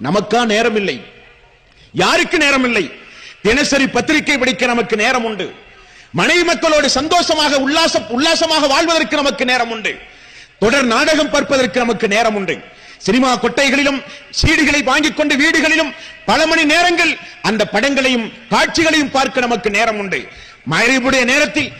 நமக்கா நேரம் இல்லை யாருக்கு நேரம் இல்லை தினசரி பத்திரிகை படிக்க நமக்கு நேரம் உண்டு மனைவி மக்களோடு சந்தோஷமாக உல்லாச உல்லாசமாக வாழ்வதற்கு நமக்கு நேரம் உண்டு தொடர் நாடகம் பார்ப்பதற்கு நமக்கு நேரம் உண்டு சினிமா கொட்டைகளிலும் சீடுகளை வாங்கிக் கொண்டு வீடுகளிலும் பல மணி நேரங்கள் அந்த படங்களையும் காட்சிகளையும் பார்க்க நமக்கு நேரம் உண்டு மறைவுடைய நேரத்தில்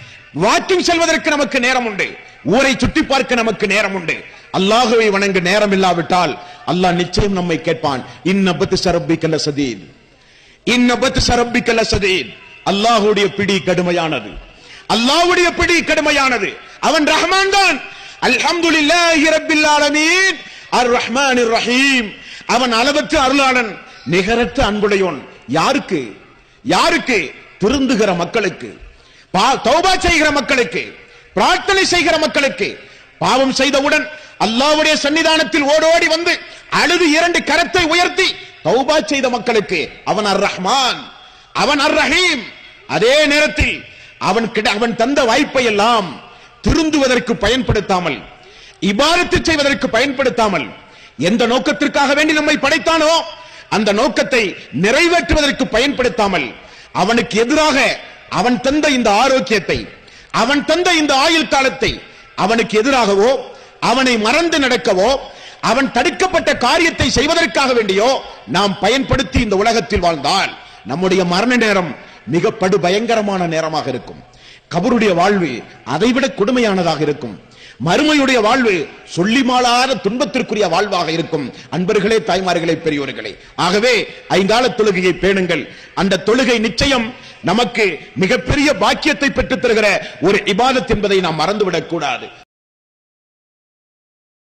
வாக்கிங் செல்வதற்கு நமக்கு நேரம் உண்டு ஊரை சுற்றி பார்க்க நமக்கு நேரம் உண்டு அல்லாஹுவை வணங்க நேரம் இல்லாவிட்டால் அல்லாஹ் நிச்சயம் நம்மை கேட்பான். இன்னபத்து சரப்பிக்கல்ல சதீத். இன்னபத்து சரப்பிக்கல்ல சதீத். அல்லாஹுடைய பிடி கடுமையானது. அல்லாஹுடைய பிடி கடுமையானது. அவன் ரஹ்மான் தான். அல்ஹம்துலில்லாஹி ரப்பில் ஆலமீன். அர் ரஹ்மானிர் ரஹீம் அவன் அளவற்ற அருளாளன் நிகரற்ற அன்புடையோன் யாருக்கு? யாருக்கு? திருந்துகிற மக்களுக்கு. பா- தௌபா செய்கிற மக்களுக்கு. பிரார்த்தனை செய்கிற மக்களுக்கு. பாவம் செய்தவுடன் அல்லாவுடைய சன்னிதானத்தில் ஓடோடி வந்து அழுது இரண்டு கரத்தை உயர்த்தி தௌபா செய்த மக்களுக்கு அவன் அர் ரஹ்மான் அவன் அர் ரஹீம் அதே நேரத்தில் அவன் கிட- அவன் தந்த வாய்ப்பை எல்லாம் திருந்துவதற்கு பயன்படுத்தாமல் இபாரத்து செய்வதற்கு பயன்படுத்தாமல் எந்த நோக்கத்திற்காக வேண்டி நம்மை படைத்தானோ அந்த நோக்கத்தை நிறைவேற்றுவதற்கு பயன்படுத்தாமல் அவனுக்கு எதிராக அவன் தந்த இந்த ஆரோக்கியத்தை அவன் தந்த இந்த ஆயுள் காலத்தை அவனுக்கு எதிராகவோ அவனை மறந்து நடக்கவோ அவன் தடுக்கப்பட்ட காரியத்தை செய்வதற்காக வேண்டியோ நாம் பயன்படுத்தி இந்த உலகத்தில் வாழ்ந்தால் நம்முடைய மரண நேரம் மிக படு பயங்கரமான நேரமாக இருக்கும். கபருடைய வாழ்வு அதைவிட கொடுமையானதாக இருக்கும். மறுமையுடைய வாழ்வு சொல்லி மாளாத துன்பத்திற்குரிய வாழ்வாக இருக்கும். அன்பர்களே தாய்மார்களே பெரியோர்களே. ஆகவே ஐங்கால தொழுகையை பேணுங்கள். அந்த தொழுகை நிச்சயம் நமக்கு மிகப்பெரிய பாக்கியத்தை பெற்றுத் தருகிற ஒரு இபாதத் என்பதை நாம் மறந்துவிடக் கூடாது